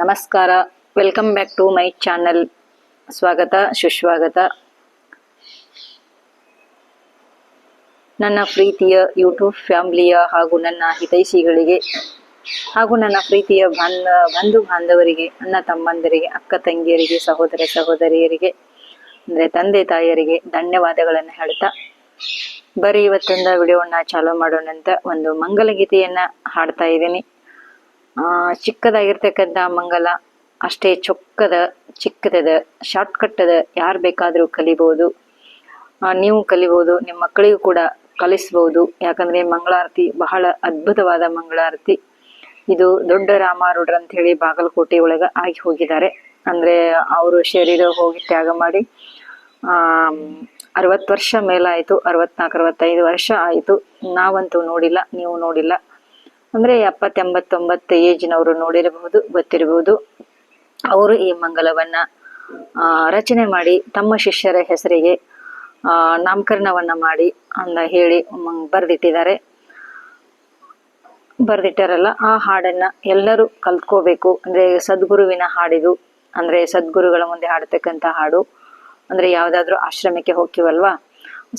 ನಮಸ್ಕಾರ. Welcome back to my channel ಸ್ವಾಗತ, ಸುಸ್ವಾಗತ. ನನ್ನ ಪ್ರೀತಿಯ ಯೂಟ್ಯೂಬ್ ಫ್ಯಾಮಿಲಿಯ ಹಾಗೂ ನನ್ನ ಹಿತೈಷಿಗಳಿಗೆ ಹಾಗೂ ನನ್ನ ಪ್ರೀತಿಯ ಬಾಂಧ ಬಂಧು ಬಾಂಧವರಿಗೆ, ಅಣ್ಣ ತಮ್ಮಂದರಿಗೆ, ಅಕ್ಕ ತಂಗಿಯರಿಗೆ, ಸಹೋದರ ಸಹೋದರಿಯರಿಗೆ, ಅಂದರೆ ತಂದೆ ತಾಯಿಯರಿಗೆ ಧನ್ಯವಾದಗಳನ್ನು ಹೇಳ್ತಾ ಬರೀ ಇವತ್ತಿಂದ ವಿಡಿಯೋವನ್ನ ಚಾಲೂ ಮಾಡೋಣಂತ ಒಂದು ಮಂಗಲಗೀತೆಯನ್ನು ಹಾಡ್ತಾ ಇದ್ದೀನಿ. ಚಿಕ್ಕದಾಗಿರ್ತಕ್ಕಂಥ ಮಂಗಲ ಅಷ್ಟೇ ಚೊಕ್ಕದ ಚಿಕ್ಕದದ ಶಾರ್ಟ್ ಅದ ಯಾರು ಬೇಕಾದರೂ ಕಲಿಬಹುದು ಆ, ನೀವು ಕಲಿಬಹುದು ನಿಮ್ಮ ಮಕ್ಕಳಿಗೂ ಕೂಡ ಕಲಿಸ್ಬೋದು. ಯಾಕಂದ್ರೆ ಮಂಗಳಾರತಿ ಬಹಳ ಅದ್ಭುತವಾದ ಮಂಗಳಾರತಿ. ಇದು ದೊಡ್ಡ ರಾಮಾರುಡ್ರ ಅಂತ ಹೇಳಿ ಬಾಗಲಕೋಟೆ ಒಳಗೆ ಆಗಿ ಹೋಗಿದ್ದಾರೆ. ಅಂದ್ರೆ ಅವರು ಶರೀರ ಹೋಗಿ ತ್ಯಾಗ ಮಾಡಿ ಆ ಅರವತ್ತು ವರ್ಷ ಮೇಲಾಯಿತು ಅರವತ್ನಾಲ್ಕು ಅರವತ್ತೈದು ವರ್ಷ ಆಯಿತು. ನಾವಂತೂ ನೋಡಿಲ್ಲ ನೀವು ನೋಡಿಲ್ಲ. ಅಂದ್ರೆ ಎಪ್ಪತ್ತೆಂಬತ್ತೊಂಬತ್ತು ಏಜ್ನವರು ನೋಡಿರಬಹುದು, ಗೊತ್ತಿರಬಹುದು. ಅವರು ಈ ಮಂಗಲವನ್ನ ರಚನೆ ಮಾಡಿ ತಮ್ಮ ಶಿಷ್ಯರ ಹೆಸರಿಗೆ ನಾಮಕರಣವನ್ನ ಮಾಡಿ ಅಂತ ಹೇಳಿ ಬರೆದಿಟ್ಟಿದ್ದಾರೆ. ಬರೆದಿಟ್ಟಾರಲ್ಲ, ಆ ಹಾಡನ್ನ ಎಲ್ಲರೂ ಕಲ್ತ್ಕೋಬೇಕು. ಅಂದ್ರೆ ಸದ್ಗುರುವಿನ ಹಾಡಿದು, ಅಂದ್ರೆ ಸದ್ಗುರುಗಳ ಮುಂದೆ ಹಾಡತಕ್ಕಂತ ಹಾಡು, ಅಂದ್ರೆ ಯಾವ್ದಾದ್ರು ಆಶ್ರಮಕ್ಕೆ ಹೋಗ್ತೀವಲ್ವಾ?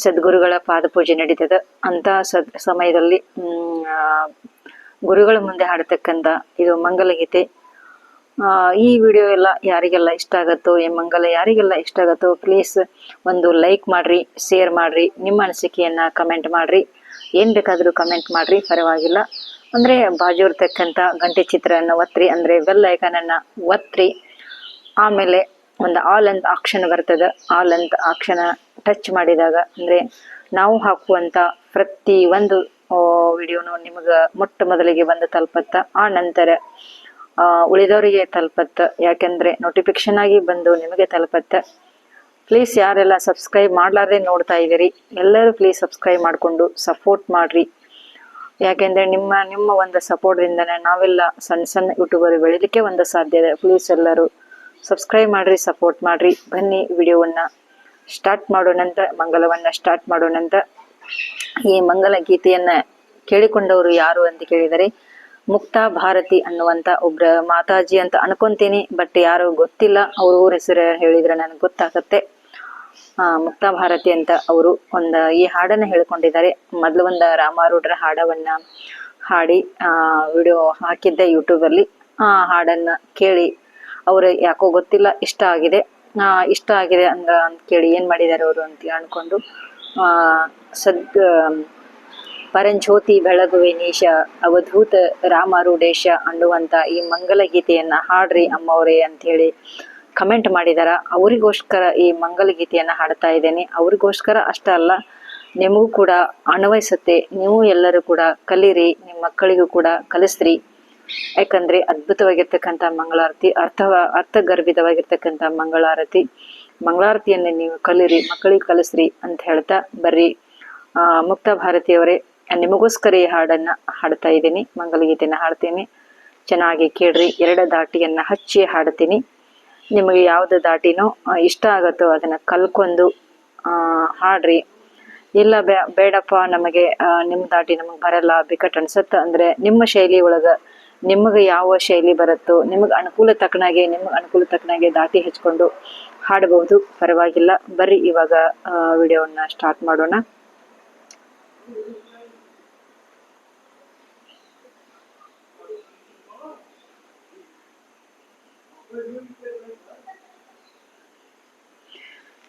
ಸದ್ಗುರುಗಳ ಪಾದಪೂಜೆ ನಡೀತದ ಅಂತ ಸದ್, ಸಮಯದಲ್ಲಿ ಗುರುಗಳ ಮುಂದೆ ಹಾಡತಕ್ಕಂತ ಇದು ಮಂಗಲಗೀತೆ. ಈ ವಿಡಿಯೋ ಎಲ್ಲ ಯಾರಿಗೆಲ್ಲ ಇಷ್ಟ ಆಗತ್ತೋ, ಈ ಮಂಗಲ ಯಾರಿಗೆಲ್ಲ ಇಷ್ಟ ಆಗತ್ತೋ ಪ್ಲೀಸ್ ಒಂದು ಲೈಕ್ ಮಾಡ್ರಿ ಶೇರ್ ಮಾಡ್ರಿ, ನಿಮ್ಮ ಅನಿಸಿಕೆಯನ್ನು ಕಮೆಂಟ್ ಮಾಡ್ರಿ. ಏನ್ ಬೇಕಾದರೂ ಕಮೆಂಟ್ ಮಾಡ್ರಿ, ಪರವಾಗಿಲ್ಲ. ಅಂದ್ರೆ ಬಾಜು ಇರ್ತಕ್ಕಂಥ ಗಂಟೆ ಚಿತ್ರವನ್ನು ಒತ್ರಿ, ಅಂದ್ರೆ ಬೆಲ್ ಐಕನ್ ಅನ್ನ ಒತ್ರಿ. ಆಮೇಲೆ ಒಂದು ಆಲ್ ಅಂತ ಆಕ್ಷನ್ ಬರ್ತದೆ ಆಲ್ ಅಂತ ಆಕ್ಷನ ಟಚ್ ಮಾಡಿದಾಗ, ಅಂದ್ರೆ ನಾವು ಹಾಕುವಂತ ಪ್ರತಿ ಒಂದು ವಿಡಿಯೋನು ನಿಮಗ ಮೊಟ್ಟ ಮೊದಲಿಗೆ ಬಂದು ತಲುಪತ್ತ. ಆ ನಂತರ ಉಳಿದವರಿಗೆ ತಲುಪತ್ತ. ಯಾಕೆಂದ್ರೆ ನೋಟಿಫಿಕೇಶನ್ ಆಗಿ ಬಂದು ನಿಮಗೆ ತಲುಪತ್ತ. ಪ್ಲೀಸ್ ಯಾರೆಲ್ಲ ಸಬ್ಸ್ಕ್ರೈಬ್ ಮಾಡ್ಲಾರ್ದೆ ನೋಡ್ತಾ ಇದ್ದೀರಿ, ಎಲ್ಲರೂ ಪ್ಲೀಸ್ ಸಬ್ಸ್ಕ್ರೈಬ್ ಮಾಡಿಕೊಂಡು ಸಪೋರ್ಟ್ ಮಾಡ್ರಿ. ಯಾಕೆಂದ್ರೆ ನಿಮ್ಮ ನಿಮ್ಮ ಒಂದು ಸಪೋರ್ಟ್ದಿಂದನೇ ನಾವೆಲ್ಲ ಸಣ್ಣ ಸಣ್ಣ ಯೂಟ್ಯೂಬರ್ ಬೆಳಿಲಿಕ್ಕೆ ಒಂದು ಸಾಧ್ಯ ಇದೆ. ಪ್ಲೀಸ್ ಎಲ್ಲರೂ ಸಬ್ಸ್ಕ್ರೈಬ್ ಮಾಡ್ರಿ ಸಪೋರ್ಟ್ ಮಾಡ್ರಿ. ಬನ್ನಿ ವಿಡಿಯೋವನ್ನ ಸ್ಟಾರ್ಟ್ ಮಾಡೋಣಂತ ಮಂಗಲವನ್ನ ಸ್ಟಾರ್ಟ್ ಮಾಡೋಣಂತ. ಈ ಮಂಗಲ ಗೀತೆಯನ್ನ ಕೇಳಿಕೊಂಡವರು ಯಾರು ಅಂತ ಕೇಳಿದರೆ, ಮುಕ್ತಾ ಭಾರತಿ ಅನ್ನುವಂತ ಒಬ್ರ ಮಾತಾಜಿ ಅಂತ ಅನ್ಕೊಂತೀನಿ, ಬಟ್ ಯಾರು ಗೊತ್ತಿಲ್ಲ, ಅವ್ರ ಊರ ಹೆಸರು ಹೇಳಿದ್ರೆ ನನಗೆ ಗೊತ್ತಾಗತ್ತೆ. ಆ, ಮುಕ್ತಾ ಭಾರತಿ ಅಂತ ಅವರು ಒಂದ ಈ ಹಾಡನ್ನ ಹೇಳ್ಕೊಂಡಿದ್ದಾರೆ. ಮೊದಲು ಒಂದ ರಾಮಾರೂಢರ ಹಾಡವನ್ನ ಹಾಡಿ, ಆ ವಿಡಿಯೋ ಹಾಕಿದ್ದೆ ಯೂಟ್ಯೂಬ್ ಅಲ್ಲಿ. ಆ ಹಾಡನ್ನ ಕೇಳಿ, ಅವ್ರ ಯಾಕೋ ಗೊತ್ತಿಲ್ಲ, ಇಷ್ಟ ಆಗಿದೆ. ಆ, ಇಷ್ಟ ಆಗಿದೆ ಅಂದ ಅಂತ ಕೇಳಿ ಏನ್ ಮಾಡಿದ್ದಾರೆ ಅವರು ಅಂತ ಅನ್ಕೊಂಡು, ಆ ಸದ್ ಪರಂಜ್ಯೋತಿ ಬೆಳಗುವೆ ನೀಶ, ಅವಧೂತ ರಾಮಾರೂಢೇಶ ಅನ್ನುವಂಥ ಈ ಮಂಗಲ ಗೀತೆಯನ್ನ ಹಾಡ್ರಿ ಅಮ್ಮವ್ರೆ ಅಂತ ಹೇಳಿ ಕಮೆಂಟ್ ಮಾಡಿದಾರ. ಅವರಿಗೋಸ್ಕರ ಈ ಮಂಗಲ ಗೀತೆಯನ್ನ ಹಾಡ್ತಾ ಇದ್ದೇನೆ. ಅವರಿಗೋಸ್ಕರ ಅಷ್ಟೇ ಅಲ್ಲ, ನಿಮಗೂ ಕೂಡ ಅನ್ವಯಿಸುತ್ತೆ. ನೀವು ಎಲ್ಲರೂ ಕೂಡ ಕಲೀರಿ ನಿಮ್ಮ ಮಕ್ಕಳಿಗೂ ಕೂಡ ಕಲಿಸ್ರಿ. ಯಾಕಂದ್ರೆ ಅದ್ಭುತವಾಗಿರ್ತಕ್ಕಂಥ ಮಂಗಳಾರತಿ, ಅರ್ಥ, ಅರ್ಥಗರ್ಭಿತವಾಗಿರ್ತಕ್ಕಂಥ ಮಂಗಳಾರತಿ. ಮಂಗಳಾರತಿಯನ್ನು ನೀವು ಕಲೀರಿ, ಮಕ್ಕಳಿಗೆ ಕಲಿಸ್ರಿ ಅಂತ ಹೇಳ್ತಾ ಬರ್ರಿ. ಮುಕ್ತ ಭಾರತಿಯವರೇ, ನಿಮಗೋಸ್ಕರ ಈ ಹಾಡನ್ನ ಹಾಡ್ತಾ ಇದ್ದೀನಿ. ಮಂಗಲಗೀತೆನ ಹಾಡ್ತೀನಿ. ಚೆನ್ನಾಗಿ ಕೇಳ್ರಿ, ಎರಡ ದಾಟಿಯನ್ನ ಹಚ್ಚಿ ಹಾಡ್ತೀನಿ. ನಿಮಗೆ ಯಾವ್ದು ದಾಟಿನೋ ಇಷ್ಟ ಆಗತ್ತೋ ಅದನ್ನ ಕಲ್ಕೊಂಡು ಹಾಡ್ರಿ. ಇಲ್ಲ ಬೇಡಪ್ಪ, ನಮಗೆ ನಿಮ್ಮ ನಿಮ್ ದಾಟಿ ನಮಗೆ ಬರಲ್ಲ, ಬಿಕಟ್ ಅನ್ಸತ್ತ ಅಂದ್ರೆ ನಿಮ್ಮ ಶೈಲಿ ಒಳಗ ನಿಮಗೆ ಯಾವ ಶೈಲಿ ಬರುತ್ತೋ, ನಿಮಗೆ ಅನುಕೂಲ ತಕ್ಕನಾಗೆ, ನಿಮಗೆ ಅನುಕೂಲ ತಕ್ಕನಾಗೆ ದಾಟಿ ಹಚ್ಕೊಂಡು ಹಾಡಬಹುದು. ಪರವಾಗಿಲ್ಲ. ಬರ್ರಿ ಇವಾಗ ವಿಡಿಯೋವನ್ನ ಸ್ಟಾರ್ಟ್ ಮಾಡೋಣ.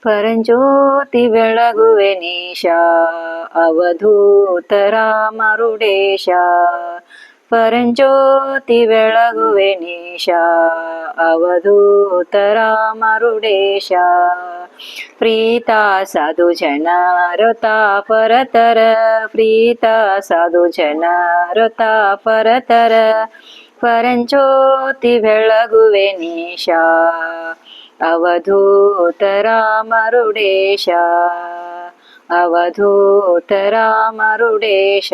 ಪರಂಜ್ಯೋತಿ ಬೆಳಗುವೆ ನೀಶ ಅವಧೂತ ರಾಮರುಡೇಶ ಪರಂಜ್ಯೋತಿ ಬೆಳಗುವೆ ನೀಶ ಅವಧೂತ ರಾಮರುಡೇಶ ಪ್ರೀತ ಸಾಧು ಜನ ರತ ಪರತರ ಪ್ರೀತ ಸಾಧು ಜನ ರತ ಪರತರ ಪರಂಜ್ಯೋತಿ ಬೆಳಗುವೆ ನೀಶ ಅವಧೂತ ರಾಮರುಡೇಶ ಅವಧೂತ ರಾಮರುಡೇಶ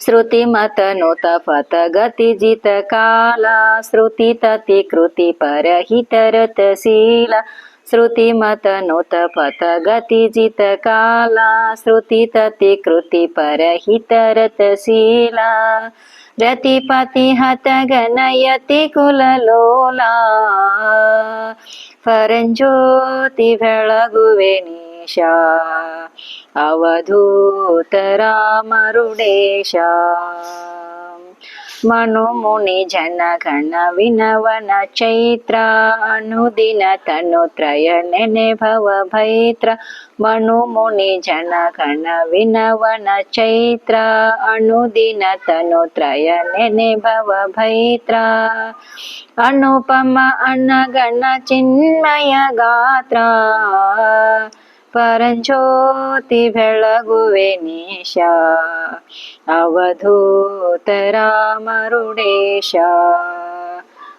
श्रुति मत नोत पत गति जित काला श्रुति तति कृति परहित रतशीला श्रुति मत नोत पत गति जित काला श्रुति तति कृति परहित रतशीला ರತಿಪತಿ ಹತ ಗಣಯತಿ ಕುಲಲೋಲ ಪರಂಜ್ಯೋತಿ ಬೆಳಗುವೆ ನೀಶ ಅವಧೂತ ರಾಮರುಡೇಶ अवधूतरामरुडेशा मनु मुनि जनगण विनवन चैत्रा अनुदिनतनुत्रय भव भैत्र। मनु मुनि जनगण विनवन चैत्रा अनुदिनतनुत्रय ने भवभैत्रा अनगणचिन्मय गात्रा। ಚೈತ್ರ ಅನುದಿನ ತನುತ್ರಯ ನೆನೆ ಭವ ಭೈತ್ರ ಅನುಪಮ ಅನಗಣ ಚಿನ್ಮಯ ಗಾತ್ರ ಪರಂಜ್ಯೋತಿ ಬೆಳಗುವೆ ನೀಶ ಅವಧೂತ ರಾಮರುಡೇಶ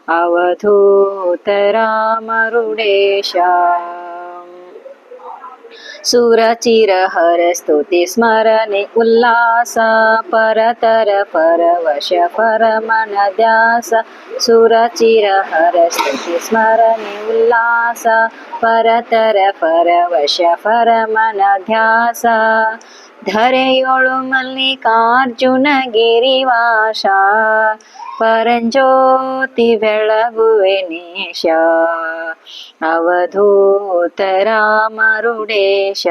ಅವಧೂತ ರಾಮರುಡೇಶ सुरचिरहरस्तुति स्मरणे उल्लास परतर परवश परमनद्यास सुरचिरहरस्तुति स्मरणे उल्लास परतर परवश परमनध्यास फरमनध्यास मल्लिकार्जुन गिरिवाशा ಪರವಶ ಪರಮನ ಧ್ಯಾಸ ಧರೆಯೊಳು ಮಲ್ಲಿಕಾರ್ಜುನ ಗಿರಿವಾಸ ಪರಂಜ್ಯೋತಿ ಬೆಳಗುವೆ ನೀಶ ಅವಧೂತ ರಾಮರುಡೇಶ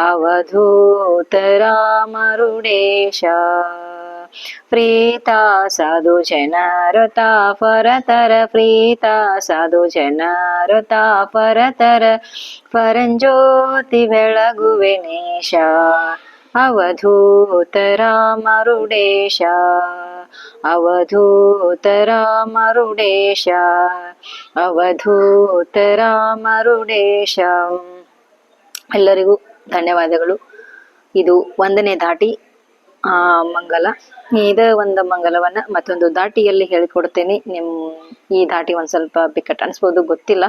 ಅವಧೂತ ರಾಮರುಡೇಶ ಪ್ರೀತ ಸಾಧು ಜನರತ ಪರತರ ಪ್ರೀತ ಸಾಧು ಜನರತ ಪರತರ ಪರಂಜ್ಯೋತಿ ಬೆಳಗುವೆ ನೇಶ ಅವಧೂತ ರಾಮರುಡೇಶ ಎಲ್ಲರಿಗೂ ಧನ್ಯವಾದಗಳು. ಇದು ಒಂದನೇ ದಾಟಿ, ಆ, ಮಂಗಲ. ಇದ ಒಂದು ಮಂಗಲವನ್ನ ಮತ್ತೊಂದು ದಾಟಿಯಲ್ಲಿ ಹೇಳಿಕೊಡ್ತೇನೆ. ನಿಮ್, ಈ ದಾಟಿ ಒಂದ್ ಸ್ವಲ್ಪ ಬಿಕ್ಕಟ್ ಅನ್ಸ್ಬೋದು, ಗೊತ್ತಿಲ್ಲ.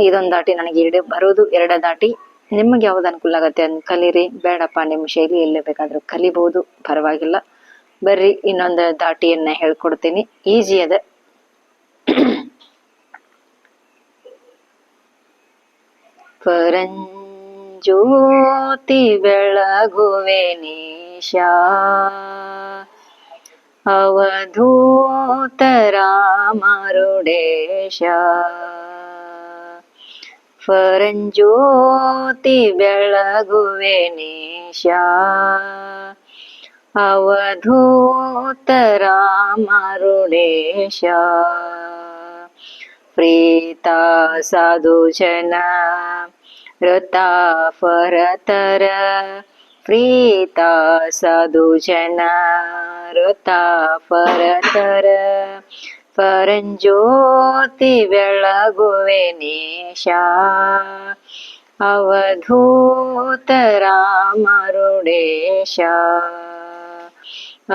ಇದೊಂದು ದಾಟಿ ನನಗೆ ಎರಡು ಬರೋದು. ಎರಡ ದಾಟಿ. ನಿಮ್ಗೆ ಯಾವ್ದು ಅನುಕೂಲ ಆಗುತ್ತೆ ಅದ್ ಕಲೀರಿ. ಬೇಡಪ್ಪ, ನಿಮ್ಮ ಶೈಲಿ ಎಲ್ಲೇ ಬೇಕಾದ್ರೂ ಕಲಿಬಹುದು. ಪರವಾಗಿಲ್ಲ. ಬರ್ರಿ, ಇನ್ನೊಂದು ದಾಟಿಯನ್ನ ಹೇಳ್ಕೊಡ್ತೀನಿ. ಈಜಿ ಅದ. ಪರಂಜ್ಯೋತಿ ಬೆಳಗುವೆ ನೀಶಾ ಅವಧೂತ ರಾಮರುಡೇಶ ಪರಂಜ್ಯೋತಿ ಬೆಳಗುವೆ ನೀಶಾ ಅವಧೂತ ರಾಮರುಡೇಶ ಪ್ರೀತ ಸಾಧು ಜನ ಋತ ಪರತರ ಪ್ರೀತ ಸಾಧು ಜನ ಋತ ಪರತರ ಪರಂಜ್ಯೋತಿ ಬೆಳಗುವೆ ನೀಶ ಅವಧೂತ ರಾಮರುಡೇಶ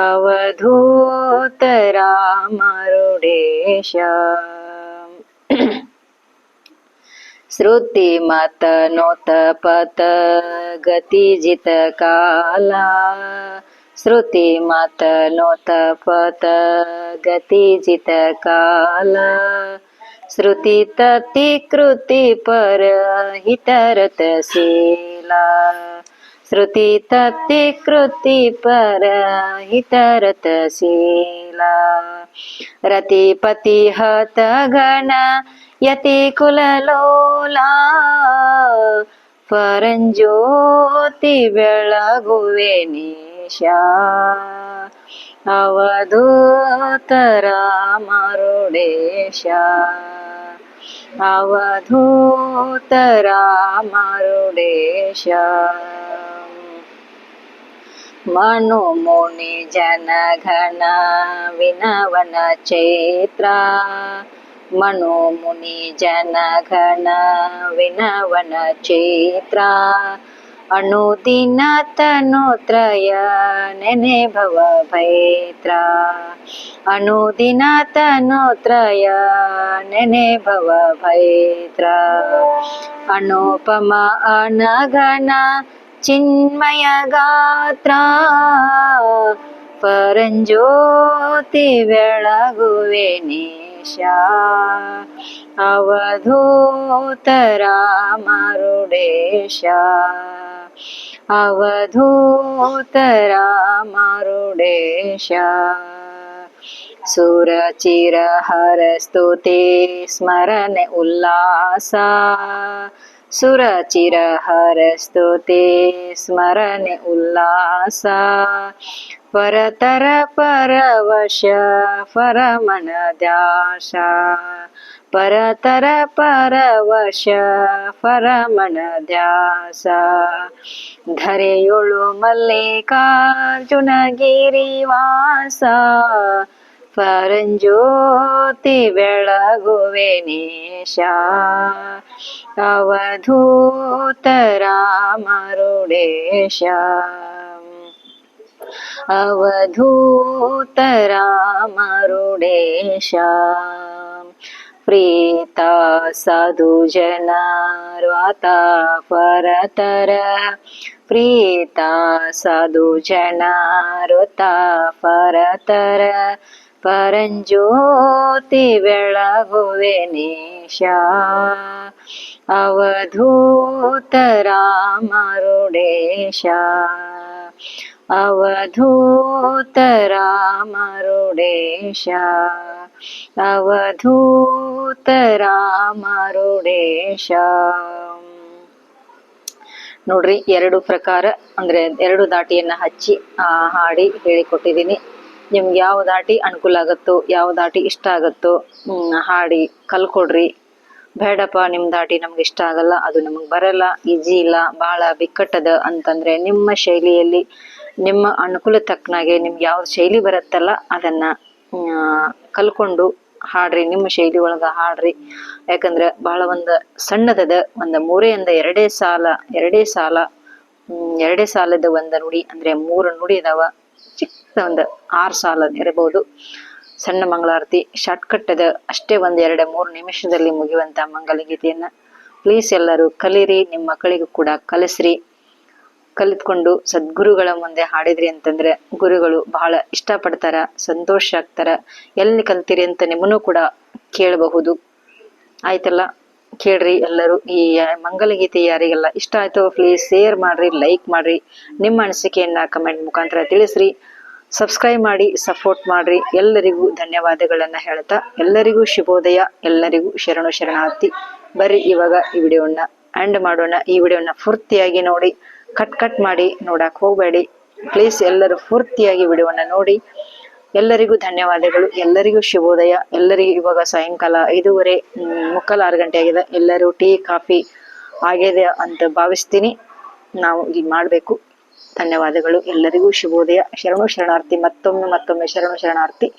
ಅವಧೂತ ರಾಮರುಡೇಶ श्रुति मत श्रुतिमत लोतपत गतिजित काल। श्रुती तती पर हितरत शिला श्रुती तती पर हितरत शिला रतिपती हत घण यती कुललोला परंज्योती बेळगुवेनी अवधो तरा मारुश अवधो तरा मनुमुनि जनघन विनवन चेत्र मनुमुनि जनघन विनवनचेत्रा ಅನುದಿನ ತನುತ್ರಯ ನೆನೆ ಭವ ಭೈತ್ರ ಅನುದಿನ ತನುತ್ರಯ ನೆನೆ ಭವ ಭೈತ್ರ ಅನುಪಮ ಅನಗನ ಚಿನ್ಮಯ ಗಾತ್ರ ಪರಂಜ್ಯೋತಿ ಬೆಳಗುವೆ ನೇಶ. ಅವಧೂತ ರಾಮರುಡೇಶ अवधूत रामारुडेश। सुरचिरहरस्तुते स्मरणे उल्लासा। ಸ್ಮರಣೆ ಉಲ್ಲಾಸ ಸುರಚಿರ ಹರ ಸ್ತುತಿ ಸ್ಮರಣೆ ಉಲ್ಲಾಸ. ಪರತರ ಪರವಶ, ಪರಮನ ದ್ಯಾಶ ಪರತರ ಪರವಶ, ಪರಮನ ದ್ಯಾಸ. ಧರೆಯೊಳು ಮಲ್ಲಿಕಾರ್ಜುನ ಗಿರಿವಾಸ ಪರಂಜ್ಯೋತಿ ಬೆಳಗುವೆ ನೇಶ ಅವಧೂತ ರಾಮರುಡೇಶ ಅವಧೂತ ರಾಮರುಡೇಶ ಪ್ರೀತ ಸಾಧು ಜನರ್ವಾತ ಪರತರ ಪ್ರೀತ ಸಾಧು ಜನರುತ ಪರತರ ಪರಂಜ್ಯೋತಿ ಬೆಳಗುವೆ ನೇಶ. ಅವಧೂತ ರಾಮರುಡೇಶ ಅವಧೂತ ರಾಮರುಡೇಶ ಅವಧೂತ ರಾಮರುಡೇಶ ನೋಡ್ರಿ, ಎರಡು ಪ್ರಕಾರ, ಅಂದ್ರೆ ಎರಡು ದಾಟಿಯನ್ನ ಹಚ್ಚಿ, ಆ ಹಾಡಿ ಹೇಳಿಕೊಟ್ಟಿದ್ದೀನಿ. ನಿಮ್ಗೆ ಯಾವ ದಾಟಿ ಅನುಕೂಲ ಆಗುತ್ತೋ, ಯಾವ ದಾಟಿ ಇಷ್ಟ ಆಗುತ್ತೋ ಹಾಡಿ, ಕಲ್ಕೊಡ್ರಿ. ಬೇಡಪ್ಪ ನಿಮ್ಮ ದಾಟಿ ನಮ್ಗೆ ಇಷ್ಟ ಆಗಲ್ಲ, ಅದು ನಮಗೆ ಬರಲ್ಲ, ಈಜಿ ಇಲ್ಲ ಬಹಳ ಬಿಕ್ಕಟ್ಟದ ಅಂತಂದ್ರೆ ನಿಮ್ಮ ಶೈಲಿಯಲ್ಲಿ, ನಿಮ್ಮ ಅನುಕೂಲ ತಕ್ಕನಾಗೆ ನಿಮ್ಗೆ ಯಾವ ಶೈಲಿ ಬರುತ್ತಲ್ಲ, ಅದನ್ನ ಕಲ್ಕೊಂಡು ಹಾಡ್ರಿ, ನಿಮ್ಮ ಶೈಲಿ ಒಳಗ ಹಾಡ್ರಿ. ಯಾಕಂದ್ರೆ ಬಹಳ ಒಂದು ಸಣ್ಣದದ, ಒಂದು ಮೂರೆಯಿಂದ ಎರಡೇ ಸಾಲ ಎರಡೇ ಸಾಲ ಎರಡೇ ಸಾಲದ ಒಂದ ನುಡಿ ಅಂದ್ರೆ ಮೂರು ನುಡಿ ಚಿಕ್ಕ ಒಂದ್ ಆರು ಸಾಲ ಇರಬಹುದು ಸಣ್ಣ ಮಂಗಳಾರತಿ ಶಾರ್ಟ್ಕಟ್ ಅದ ಅಷ್ಟೇ ಒಂದ್ ಎರಡು ಮೂರು ನಿಮಿಷದಲ್ಲಿ ಮುಗಿಯುವಂತ ಮಂಗಲಗೀತೆಯನ್ನ ಪ್ಲೀಸ್ ಎಲ್ಲರೂ ಕಲಿರಿ ನಿಮ್ಮ ಮಕ್ಕಳಿಗೂ ಕೂಡ ಕಲಿಸ್ರಿ. ಕಲಿತ್ಕೊಂಡು ಸದ್ಗುರುಗಳ ಮುಂದೆ ಹಾಡಿದ್ರಿ ಅಂತಂದ್ರೆ ಗುರುಗಳು ಬಹಳ ಇಷ್ಟಪಡ್ತಾರ, ಸಂತೋಷ ಆಗ್ತಾರ. ಎಲ್ಲಿ ಕಲ್ತಿರಿ ಅಂತ ನಿಮ್ಮನ್ನು ಕೂಡ ಕೇಳಬಹುದು. ಆಯ್ತಲ್ಲ? ಕೇಳ್ರಿ ಎಲ್ಲರೂ. ಈ ಮಂಗಲಗೀತೆ ಯಾರಿಗೆಲ್ಲ ಇಷ್ಟ ಆಯ್ತು ಪ್ಲೀಸ್ ಶೇರ್ ಮಾಡ್ರಿ ಲೈಕ್ ಮಾಡ್ರಿ. ನಿಮ್ಮ ಅನಿಸಿಕೆಯನ್ನ ಕಮೆಂಟ್ ಮುಖಾಂತರ ತಿಳಿಸ್ರಿ. ಸಬ್ಸ್ಕ್ರೈಬ್ ಮಾಡಿ ಸಪೋರ್ಟ್ ಮಾಡ್ರಿ. ಎಲ್ಲರಿಗೂ ಧನ್ಯವಾದಗಳನ್ನು ಹೇಳ್ತಾ, ಎಲ್ಲರಿಗೂ ಶುಭೋದಯ, ಎಲ್ಲರಿಗೂ ಶರಣು ಶರಣಾರ್ಥಿ. ಬರ್ರಿ ಇವಾಗ ಈ ವಿಡಿಯೋನ ಆ್ಯಂಡ್ ಮಾಡೋಣ. ಈ ವಿಡಿಯೋನ ಪೂರ್ತಿಯಾಗಿ ನೋಡಿ ಕಟ್ ಕಟ್ ಮಾಡಿ, ನೋಡಕ್ ಹೋಗಬೇಡಿ. ಪ್ಲೀಸ್ ಎಲ್ಲರೂ ಪೂರ್ತಿಯಾಗಿ ವಿಡಿಯೋನ ನೋಡಿ. ಎಲ್ಲರಿಗೂ ಧನ್ಯವಾದಗಳು, ಎಲ್ಲರಿಗೂ ಶುಭೋದಯ. ಎಲ್ಲರಿಗೂ ಇವಾಗ ಸಾಯಂಕಾಲ ಐದೂವರೆ ಮುಕ್ಕಾಲು ಆರು ಗಂಟೆ ಆಗಿದೆ. ಎಲ್ಲರೂ ಟೀ, ಕಾಫಿ ಆಗಿದೆ ಅಂತ ಭಾವಿಸ್ತೀನಿ. ನಾವು ಇಲ್ಲಿ ಮಾಡಬೇಕು. ಧನ್ಯವಾದಗಳು. ಎಲ್ಲರಿಗೂ ಶುಭೋದಯ. ಶರಣು ಶರಣಾರ್ಥಿ ಮತ್ತೊಮ್ಮೆ ಮತ್ತೊಮ್ಮೆ ಶರಣು ಶರಣಾರ್ಥಿ.